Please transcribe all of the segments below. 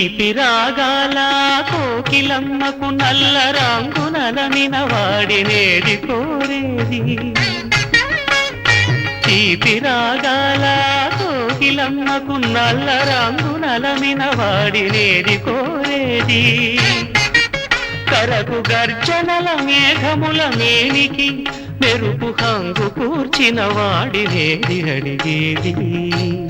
తీపి రాగాల కోకిలమ్మకు నల్ల రంగునలమిన వాడినేది కోరేది. తీపి రాగాల కోకిలమ్మకు నల్ల రంగునలమిన వాడినేది కోరేది. కరకు గర్జనల మేఘముల మేనికి మెరుపు హంగు కూర్చిన వాడినేది అడిగేది.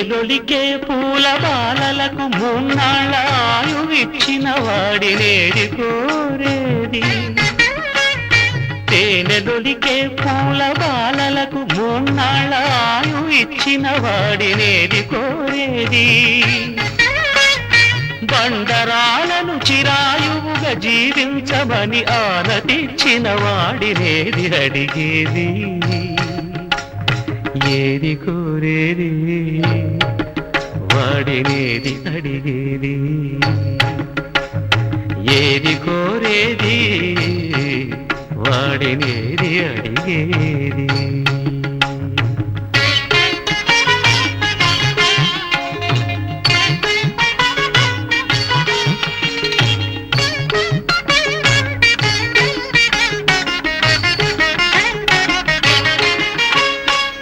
తేనెలొలికే పూల బాలలకు మూన్నాళ్ళ వాడి నేడి కోరేది. తేనెలొలికే పూల బాలలకు మూన్నాళ్ళ ఇచ్చిన వాడి నేడి కోరేది. బండరాలను చిరాయువుగా జీవించమని ఆనతిచ్చిన వాడినేది అడిగేది. ఏది కోరేది వాడినేది అడిగేది ఏది కోరేది వాడినేది అడిగేది.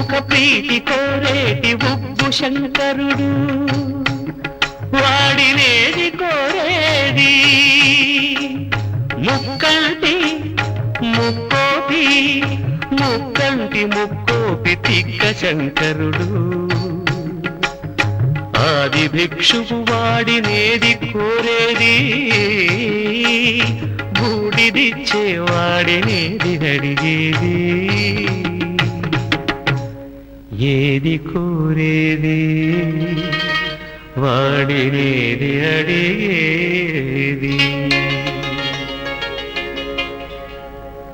ఒక ప్రీతి కోరేటి ఉబ్బు శంకరుడు. వాడినేది కోరేది. ముక్కంటి ముక్కోపి ముక్కంటి ముక్కోపి తిక్క శంకరుడు. ఆది భిక్షువు వాడినేది కోరేది. బూడిదిచ్చే వాడినేది అడిగేది. ఏది కోరేది? వాడినేది అడిగేది?